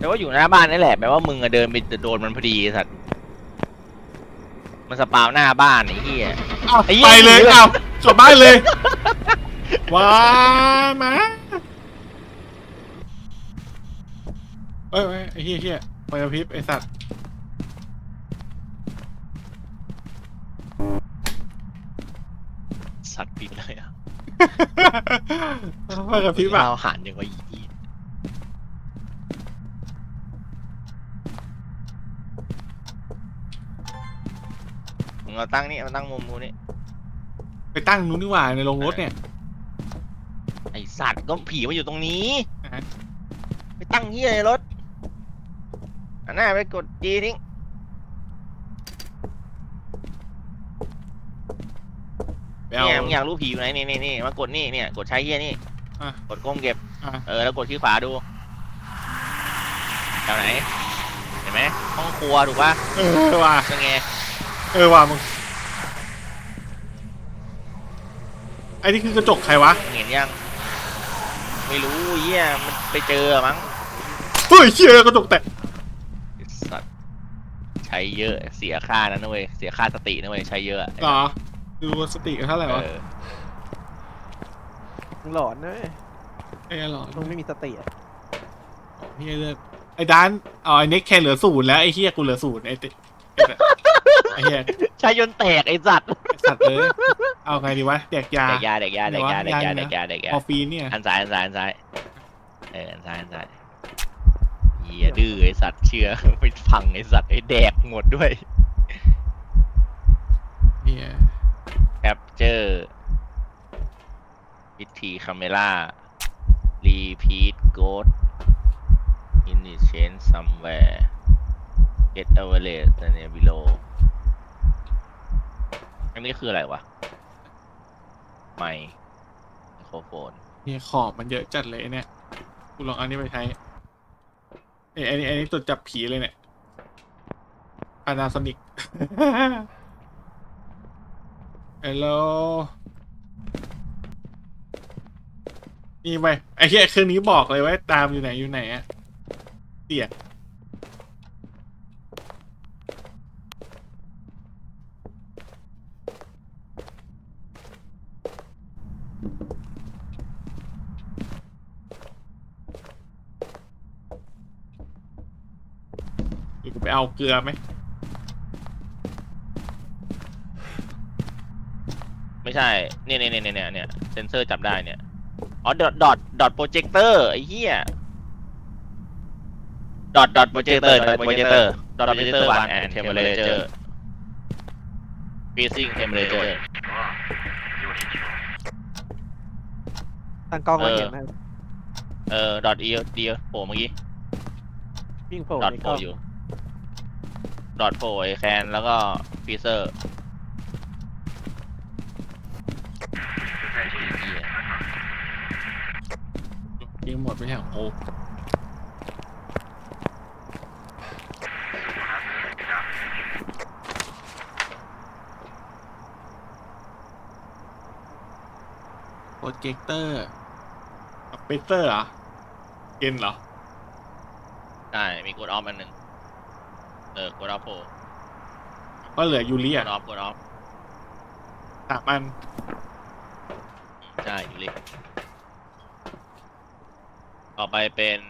แต่ว่าอยู่หน้าบ้านนี่แหละแปลว่ามึงอะเดินไปโดนมันพอดีไอ้สัตว์มันสปาวหน้าบ้านไอ้เหี้ย อ้าวไอ้เหี้ย ไปเลยหนีเลยอ้าวกลับบ้านเลย ว้ามาเอ้ยเอ้ยไอ้เหี้ยเหี้ยไฟกระพริบไอ้สัตว์สัตว์ปิดเลยอะไฟกระพริบอะเราหันยังไงอี มึงเอาตั้งนี่มาตั้งมุมกูนี่ไปตั้งนู้นดีกว่าในโรงรถเนี่ย ไอสัตว์ก็ผีมาอยู่ตรงนี้อ่าฮะ ไปตั้งเหี้ยในรถอันหน้าไปกดจีทิ้งไปเอา เนี่ยมึงอยากรู้ผีอยู่ไหนนี่นี่นี่มากดนี่เนี่ยกดใช้เหี้ยนี่อะกดก้มเก็บอะ เออแล้วกดที่ขวาดูแถวไหนเห็นไหมห้องครัวถูกปะเออว่ะ เป็นไง เออว่ะมึงไอ้นี่คือกระจกใครวะมึงเห็นยัง ไม่รู้เหี้ยมันไปเจอมั้งเฮ้ยเชี่ยกระจกแตกไอ้สัตว์ใช้เยอะเสียค่านะนะเว้ยเสียค่าสตินะเว้ยใช้เยอะเหรอดูสติเท่าไหร่วะเออมึงหลอนนะเว้ยไอ้หรอมึงไม่มีสติอะเฮียเลือดไอ้ดานอ๋อไอ้เน็กแค่เหลือศูนย์แล้วไอ้เฮียกูเหลือศูนย์ไอ้ติไอ้เฮียใช้ยนแตกไอ้สัตว์ไอ้สัตว์เลยเอาไงดีวะแดกยาเด็กยาเด็กยาเด็กยาเด็กยาไหนวะเด็กยาเด็กยา มอร์ฟีนเนี่ย อันซ้ายอันซ้ายอันซ้ายเอออันซ้ายอันซ้ายเหี้ยดื้อไอ้สัตว์เชื่อ ไม่ฟังไอ้สัตว์ไอ้แดกหมดด้วยเฮียแคปเจอร์วิธีคาเมล่ารีพีทโกดอินิเชนซัมแวร์เก็ตเอเวอเรสต์ในบิโลอั นนี้คืออะไรวะ ไมค์ไมโครโฟนเฮียขอบมันเยอะจัดเลยเนี่ย กูลองเอันนี้ไปใช้ไอ้ไอ้นี่ไอ้นี่ตัวจับผีเลยเนี่ยพานาโซนิกฮัลโหลนี่ไปไอ้เหี้ยเครื่องนี้บอกเลยว่าตามอยู่ไหนอยู่ไหนอะเสียง กูไปเอาเกลือไหมไม่ใช่ เนี่ยเนี่ยเนี่ยเนี่ยเนี่ยเซนเซอร์จับได้เนี่ย อ๋อ ดอทดอทดอทโปรเจคเตอร์ไอ้เหี้ย ดอทดอทโปรเจคเตอร์ดอทโปรเจคเตอร์ดอทโปรเจคเตอร์วันแอนเทมเพลเจอร์ฟีซิ่งเทมเพลเจอร์ตั้งกล้องไว้เออเห็นนะเออ ดอทเอีดีโผล่เมื่อกี้วิ่งโผล่ดอทในโผกล้ล่องอยู่ ดอทโผล่ไอแคนแล้วก็ฟีเซอร์เหี้ยยิงหมดไปแล้วโอ้โปรเจคเตอร์เปเตอร์เหรอเกนเหรอ ได้ มีกดออฟอันหนึ่ง เออกดออฟโผล่ก็เหลือยูริกอะดออฟกดออฟสามอันใช่อยู่เลยต่อไปเป็น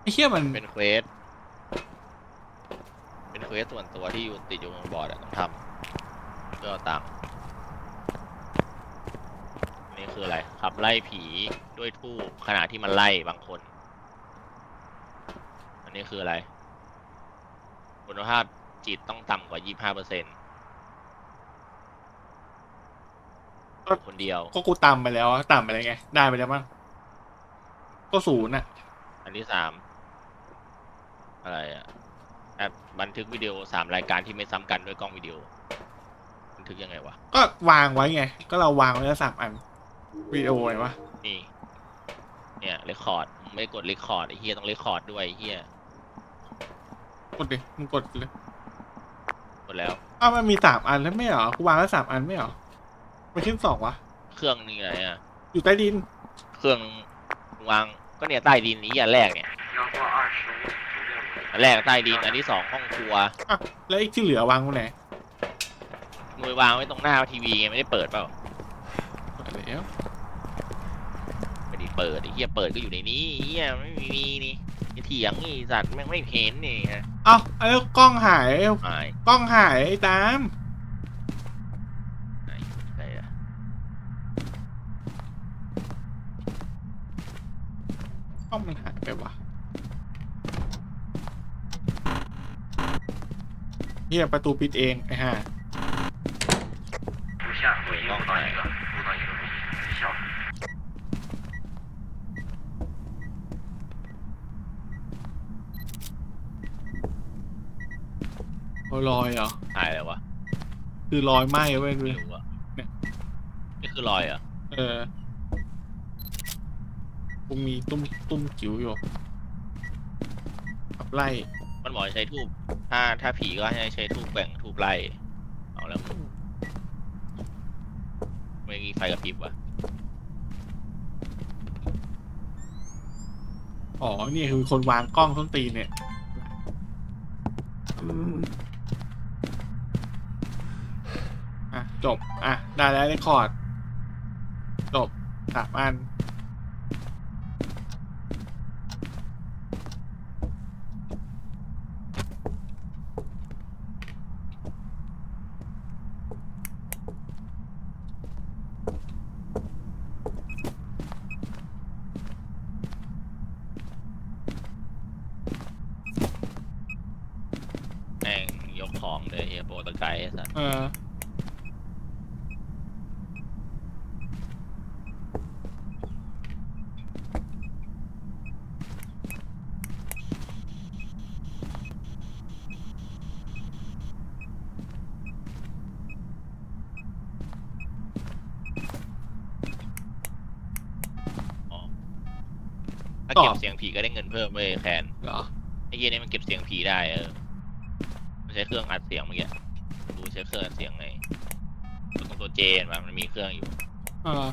ไอ้เหี้ยมันเป็นเควสเป็นเควสส่วนตัวที่อยู่ติดอยู่บนบอร์ดอะต้องทำเพื่อเอาตังค์อันนี่คืออะไรขับไล่ผีด้วยทูบขณะที่มันไล่บางคนอั นนี้คืออะไร คุณภาพจิตต้องต่ำกว่า 25เปอร์เซ็นต์คนเดียว ก็กูตามไปแล้วอะตามไปแล้วไง ได้ไปแล้วมั้งก็ศูนย์อะ อันที่สาม อะไรอะแอปบันทึกวิดีโอสามรายการที่ไม่ซ้ำกันด้วยกล้องวิดีโอ บันทึกยังไงวะ ก็วางไว้ไง ก็เราวางไว้แล้วสามอันวิดีโอไงวะนี่ เนี่ยเรคคอร์ด ไม่ได้กดเรคคอร์ดไอ้เฮียต้องเรคคอร์ดด้วยไอ้เฮีย กดดิมึงกดเลยกดแล้ว อ้าวมันมีสามอันแล้วไม่เหรอกูวางแล้วสามอันไม่เหรอมันขึ้นสองวะเครื่องนี่ไงอะอยู่ใต้ดินเครื่องวางก็เนี่ยใต้ดินนี้อันแรกเนี่ย อันแรกใต้ดิน อันที่สองห้องครัวอะแล้วไอ้ที่เหลือวางตรงไหนมือวางไว้ตรงหน้าทีวีไงไม่ได้เปิดเปล่าเปิดแล้วไม่ได้เปิดไอ้เหี้ยเปิดก็อยู่ในนี้ไอ้เหี้ยไม่มีนี่ ไอ้เถียงนี่สัตว์แม่งไม่เห็นนี่ฮะเอ้าแล้วกล้องหายหายกล้องหายไอ้ตามใช่อะกล้องมันหายไปวะเฮียประตูปิดเองไอ้ห่า รอยเหรอ หายแล้ววะคือรอยไหม้เว้ยดูไม่ดิรู้อะเนี่ยนี่คือรอยเหรอะเออกูมีตุ้มตุ้มจิ๋วอยู่ขับไล่มันบอกให้ใช้ทูบถ้าถ้าผีก็ให้ใช้ทูบแบ่งทูบไล่เอาแล้วมึงไม่มีไฟกระพริบวะอ๋อนี่คือคนวางกล้องต้นตีนเนี่ย อะ จบ อะ ได้แล้วเรคคอร์ด จบสามอัน แม่งยกของเลยเฮียโปรตะไคร้ไอ้สัส เออ ถ้าต่อเก็บเสียงผีก็ได้เงินเพิ่มเว้ยแคนเหรอไอ้เฮียนี่มันเก็บเสียงผีได้เออมันใช้เครื่องอัดเสียงเมื่อกี้ดูใช้เครื่องอัดเสียงไงตรงตัวเจนมามันมีเครื่องอยู่เออ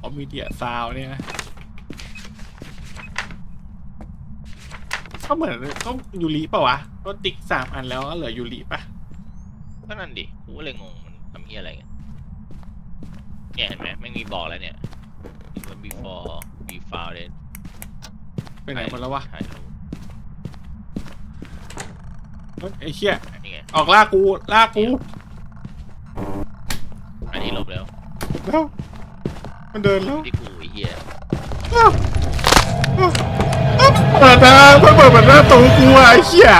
อ๋อมีเดียซาวเนี่ยนะก็เหมือนก็ยูริป่าวะก็ติ๊กสามอันแล้วก็เหลือยูริปะก็นั่นดิกูก็เลยงงมันทำเฮียอะไรกัน เนี่ยเห็นไหมไม่มีบอกแล้วเนี่ย even before we found it ไปไหนหมดแล้ววะถ่ายรูปเฮ้ยไอ้เชี่ยนี่ไงออกล่ากูล่ากูอันนี้ลบแล้วแล้วมันเดินแล้วที่กูไอ้เหี้ยเปิดนะเพิ่งเปิดมันหน้าตูกูอะไอ้เชี่ย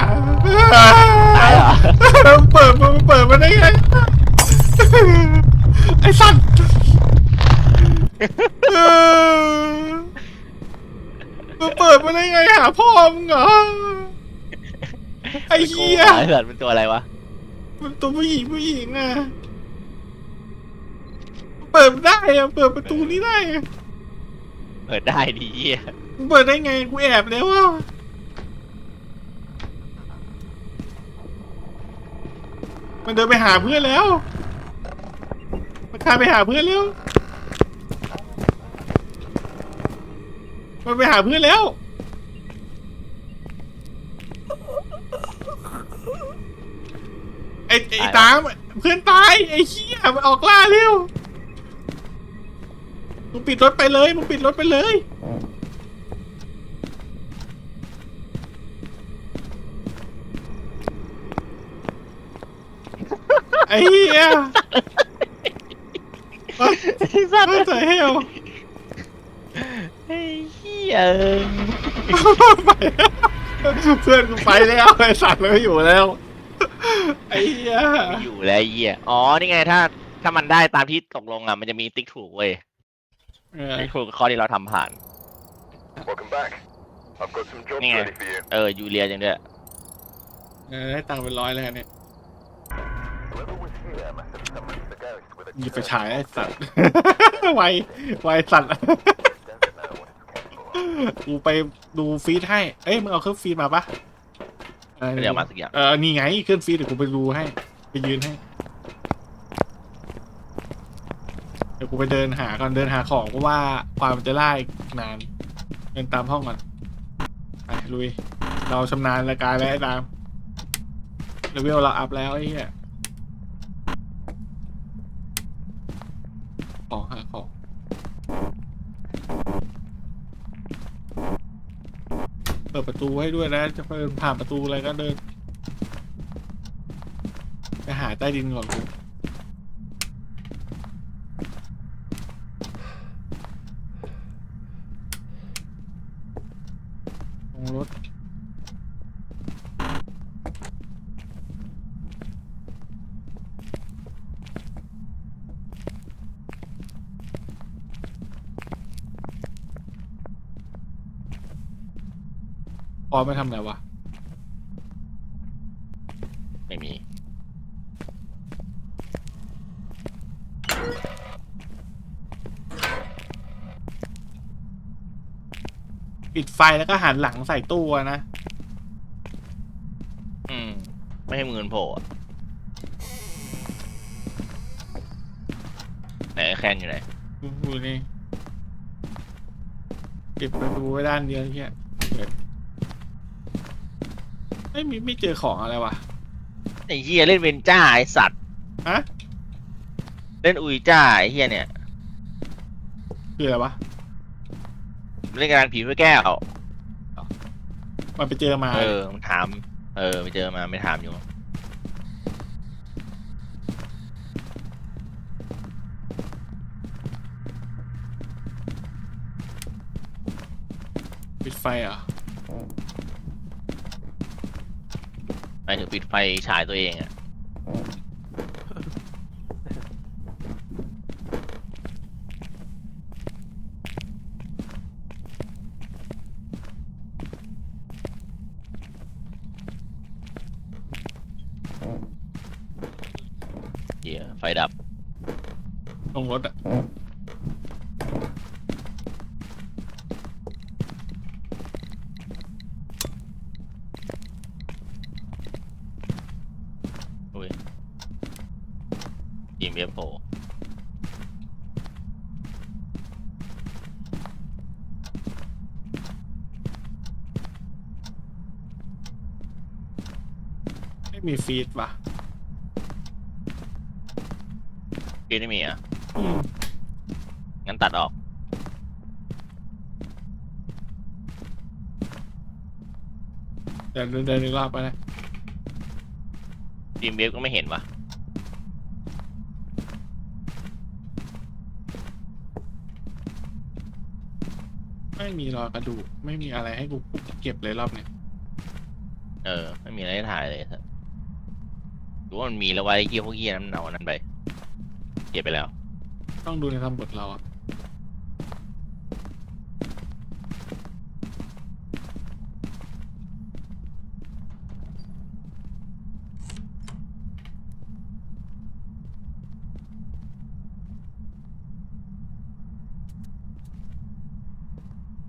ตายเหรอ เปิดมันเปิดมาได้ไงไอ้สัตว์เออมันเปิดมาได้ไงหา พ่อมึงเหรอไอ้เหี้ยไอ้สัตว์เป็นตัวอะไรวะมันตัวผู้หญิงผู้หญิงอะเปิดได้อะเปิดประตูนี้ได้อะเปิดได้ดิเหี้ยมึงเปิดได้ไงกูแอบแล้วอะมันเดินไปหาเพื่อนแล้วมันคานไปหาเพื่อนแล้วมันไปหาเพื่อนแล้ว ไอ้ไอ้ตามเพื่อนตายไอ้เหี้ยมันออกล่าเร็วมึงปิดรถไปเลยมึงปิดรถไปเลยไอ้เหี้ยไอ้สัตว์ What the hell ไอ้เหี้ยไปแล้วเพื่อนกูไปแล้วไอ้สัตว์เลยอยู่แล้ว ไอ้เหี้ยไม่อยู่แล้วไอ้เหี้ยอ๋อ นี่ไงถ้า ถ้ามันได้ตามที่ตกลงอะ มันจะมีติ๊กถูกเว้ย เออติ๊กถูกกับข้อที่เราทำผ่าน Welcome back. I've got some jobs Yeah. ready for you. เออ ยูเรียจังด้วย เออได้ตังค์เป็นร้อยแล้วเนี่ย Whoever was here must have summoned the ghost with a หยิบไป chain. ฉายไอ้สัตว์ ไวไวสัตว์ Doesn't know what it's capable of. กูไปดูฟีดให้ เอ้ยมึงเอาเครื่องฟีดมาปะ ออก็เดี๋ยวมาสักอย่างเออนี่ไงเครื่องฟีดเดี๋ยวกูไปดูให้ ไปยืนให้ดี๋ยวกูไปเดินหาก่อนเดินหาของเพราะว่าความมันจะไล่อีกนาน เดินตามห้องก่อนไปลุย เราชำนาญรายการแล้วไอ้ตามเลเวลเราอัพแล้วไอ้เหี้ยของหาของเประตูให้ด้วยนะจะเดินผ่านประตูอะไรก็เดินไปหาใต้ดินก่อนกูลงรถ พอไม่ทำอะไรวะ ไม่มี ปิดไฟแล้วก็หันหลังใส่ตู้อะนะ อืม ไม่ให้มือมันโผล่อะไหนไอ้แคนอยู่ไหนดูนี่ปิดประตูไว้ด้านเดียวแค่เปิด ไม่มีไม่เจอของอะไรวะ ไอ้เฮียเล่นเวนจ้าไอสัตว์ฮะ เล่นอุยจ้าไอ้เฮียเนี่ยคืออะไรวะ เล่นการผีไม่แก้ว มันไปเจอมาเออมันถาม เออไปเจอมาไม่ถามอยู่ ปิดไฟเหรอะ หมายถึงปิดไฟฉายตัวเองอะเหี้ยวไฟดับ ลงรถอะ อุ้ยยิมเอฟโผล่ ไม่มีฟีดว่ะพี่ไม่มีอะอืมงั้นตัดออก เดี๋ยวเดินเดินอีกรอบไปนะทีมเวฟก็ไม่เห็นวะไม่มีรอยกระดูก ไม่มีอะไรให้กูเก็บเลยรอบเนี้ยเออ ไม่มีอะไรให้ถ่ายเลยครับห รือว่ามันมีแล้วไว้เกี้ยพวกเกี้ยนั้นมันเอาอันนั้นไป เก็บไปแล้ว ต้องดูในทำบทเราอะ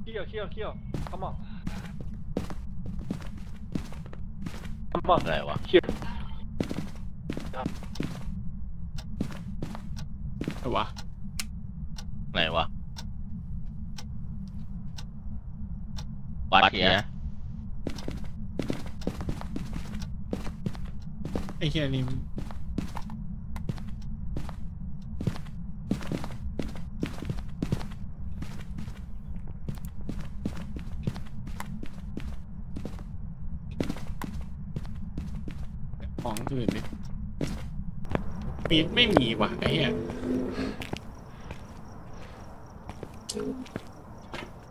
Kill, kill, kill. Come on. Come on. อะไรวะ Kill. แต่วะไหนวะวัดเนี่ยไอ้เฮียนี่ของอื่นดิ ปีดไม่มีว่ะไอ้เหี้ย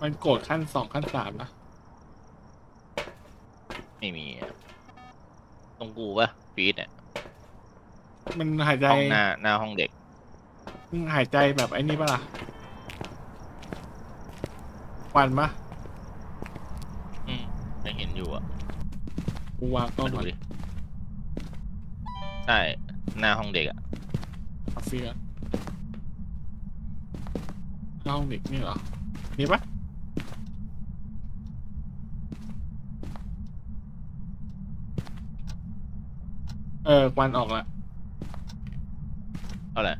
มันโกรธขั้นสองขั้นสามนะไม่มีอะตรงกูปะฟีดเนี่ยมันหายใจห้องหน้าหน้าห้องเด็กมึงหายใจแบบไอ้นี่ปะล่ะควันปะอืมยังเห็นอยู่อะกูวางกล้องมาดูก่อนดิใช่หน้าห้องเด็กอะคา เฟ่ห้องเด็กนี่เหรอ นี่ปะเออควันออกละเท่าไหร่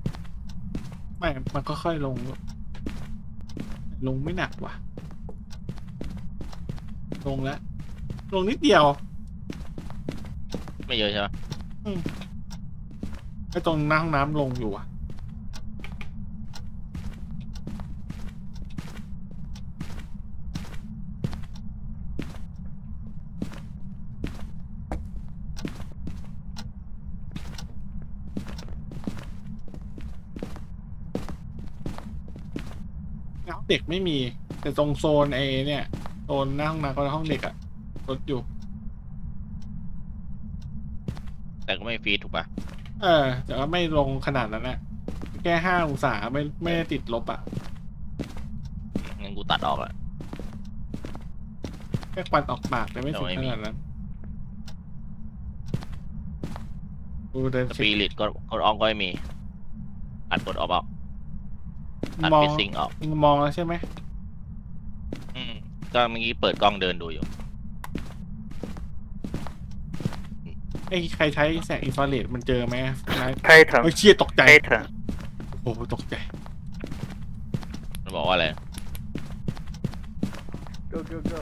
ไม่ มันก็ค่อยลง ลงไม่หนักว่ะ ลงแล้ว ลงนิดเดียว ไม่เยอะใช่ไหม ไอ้ตรงหน้าห้องน้ำลงอยู่อะห้องเด็กไม่มี แต่ตรงโซนไอเนี่ยโซนหน้าห้องน้ำกับห้องเด็กอะรถอยู่ แต่ก็ไม่ฟีดถูกปะ เออแต่ว่าไม่ลงขนาดนั้นนะแค่ห้าองศาไม่ไม่ได้ติดลบอะงั้นกูตัดออกละแค่ควันออกปากแต่ไม่ถึงแต่ขไม่มีนาดนั้นกูเดินสเช็ปีคริตกดกดออกก็ไม่มี อัดกดออกออกอัดมองฟิซซิงออก มองแล้วใช่ไหมอืมก็เมื่อกี้เปิดกล้องเดินดูอยู่ ไอ้ใครใช้แสงอินฟราเรดมันเจอไหมนาย Titan. เฮ้ยเชี่ยตกใจ Titan. โอ้โหตกใจมันบอกว่าอะไร go go go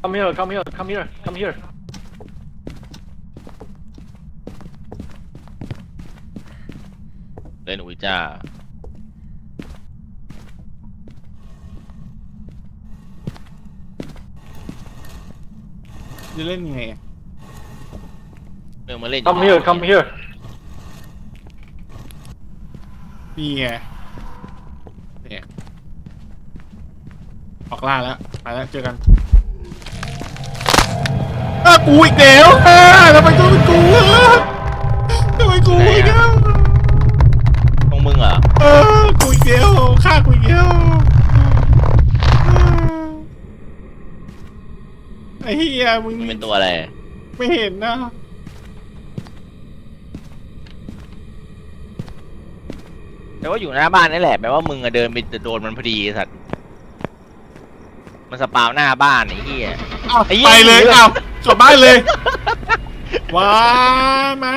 คัม here come here come here come here เล่นอุยจ้า จะเล่นยังไงอะเรื่องมาเล่น come here come here นี่ไงเนี่ยออกล่าแล้วไปแล้วเจอกันอ้ากูอีกแล้วอ่าทำไมต้องเป็นกูอะ ยมึงมึงเป็นตัวอะไร ไม่เห็นนะแต่ว่าอยู่หน้าบ้านนี่แหละแปลว่ามึงอะเดินไปโดนมันพอดีไอ้สัตว์ มันสปาวหน้าบ้านไอ้เหี้ย อ้าวไอ้เหี้ยไปเลยหนีเลย อ้าวกลับบ้านเลย ว้ามา